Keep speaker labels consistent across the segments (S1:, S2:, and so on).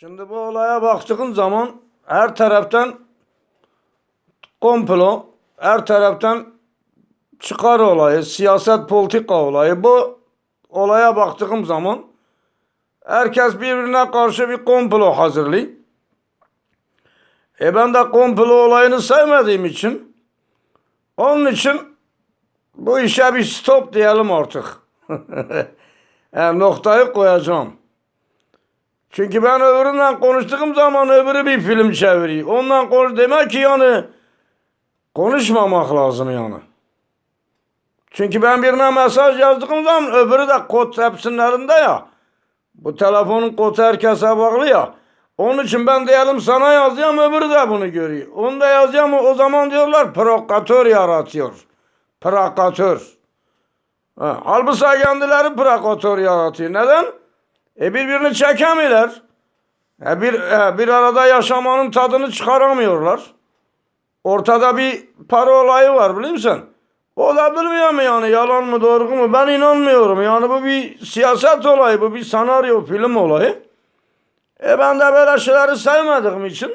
S1: Şimdi bu olaya baktığın zaman her taraftan komplo, her taraftan çıkar olayı, siyaset politika olayı. Bu olaya baktığım zaman herkes birbirine karşı bir komplo hazırlıyor. E ben de komplo olayını sevmediğim için onun için bu işe bir stop diyelim artık. yani noktayı koyacağım. Çünkü ben öbüründen konuştuğum zaman öbürü bir film çeviriyor. Ondan konuş demek ki yani konuşmamak lazım yani. Çünkü ben birine mesaj yazdığım zaman öbürü de kod hepsinlerinde ya. Bu telefonun kodu herkese bağlı ya. Onun için ben diyelim sana yazıyorum öbürü de bunu görüyor. Onu da yazıyorum o zaman diyorlar provokatör yaratıyor. Provokatör. Ha, halbuki kendileri provokatör yaratıyor. Neden? E birbirini çekemiyorlar. E bir, e, bir arada yaşamanın tadını çıkaramıyorlar. Ortada bir para olayı var biliyor musun? O da bilmiyor mu yani yalan mı doğru mu? Ben inanmıyorum. Yani bu bir siyaset olayı, bu bir senaryo film olayı. E ben de böyle şeyleri sevmediğim için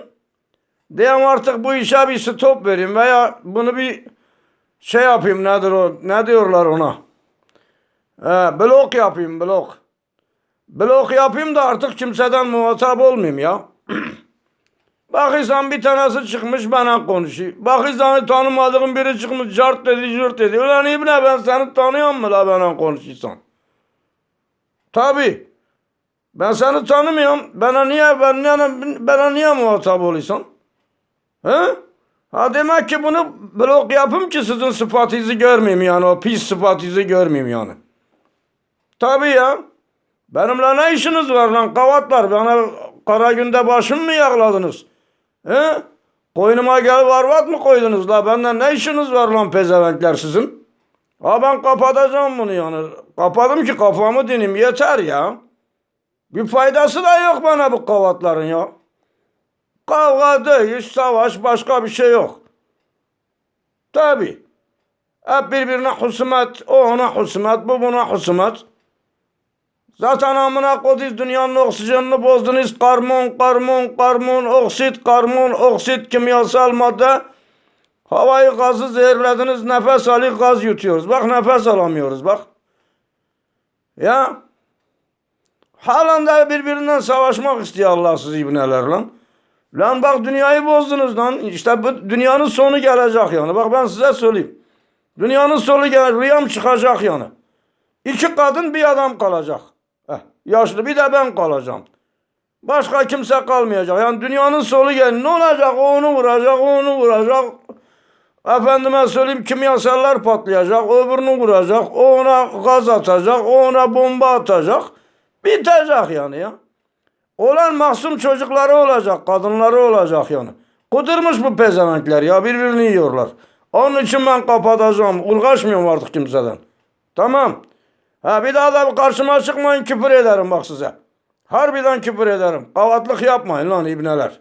S1: diyem artık bu işe bir stop vereyim veya bunu bir şey yapayım nedir o ne diyorlar ona? E, blok yapayım blok. Blok yapayım da artık kimseden muhatap olmayayım ya. Bakırsan bir tanesi çıkmış bana konuşuyor. Bakırsan tanımadığım biri çıkmış cart dedi cürt dedi. Ulan İbne ben seni tanıyorum mu la bana konuşuyorsan? Tabi. Ben seni tanımıyorum. Bana niye ben niye, bana niye muhatap oluyorsun? He? Ha demek ki bunu blok yapayım ki sizin sıfatınızı görmeyeyim yani o pis sıfatınızı görmeyeyim yani. Tabi ya. Benimle ne işiniz var lan kavatlar? Bana kara günde başımı mı yakladınız? He? Koynuma gel varvat mı koydunuz la? Benden ne işiniz var lan pezevenkler sizin? Ha ben kapatacağım bunu yani. Kapadım ki kafamı dineyim yeter ya. Bir faydası da yok bana bu kavatların ya. Kavga değil, savaş başka bir şey yok. Tabi. Hep birbirine husumet, o ona husumet, bu buna husumet. Zaten amına koduyuz dünyanın oksijenini bozdunuz. Karbon, karbon, karbon, oksit, karbon, oksit kimyasal madde. Havayı gazı zehirlediniz. Nefes alıyor gaz yutuyoruz. Bak nefes alamıyoruz bak. Ya. Halen de birbirinden savaşmak istiyor Allahsız ibneler lan. Lan bak dünyayı bozdunuz lan. İşte bu dünyanın sonu gelecek yani. Bak ben size söyleyeyim. Dünyanın sonu gelecek. Rüyam çıkacak yani. İki kadın bir adam kalacak. Yaşlı bir de ben kalacağım. Başka kimse kalmayacak. Yani dünyanın sonu gel. Ne olacak? O onu vuracak, o onu vuracak. Efendime söyleyeyim kimyasallar patlayacak, öbürünü vuracak, o ona gaz atacak, o ona bomba atacak. Bitecek yani ya. Olan mahzun çocukları olacak, kadınları olacak yani. Kudurmuş bu pezevenkler ya birbirini yiyorlar. Onun için ben kapatacağım. Ulgaşmıyorum artık kimseden. Tamam. Ha bir daha da karşıma çıkmayın küfür ederim bak size. Harbiden küfür ederim. Kavatlık yapmayın lan ibneler.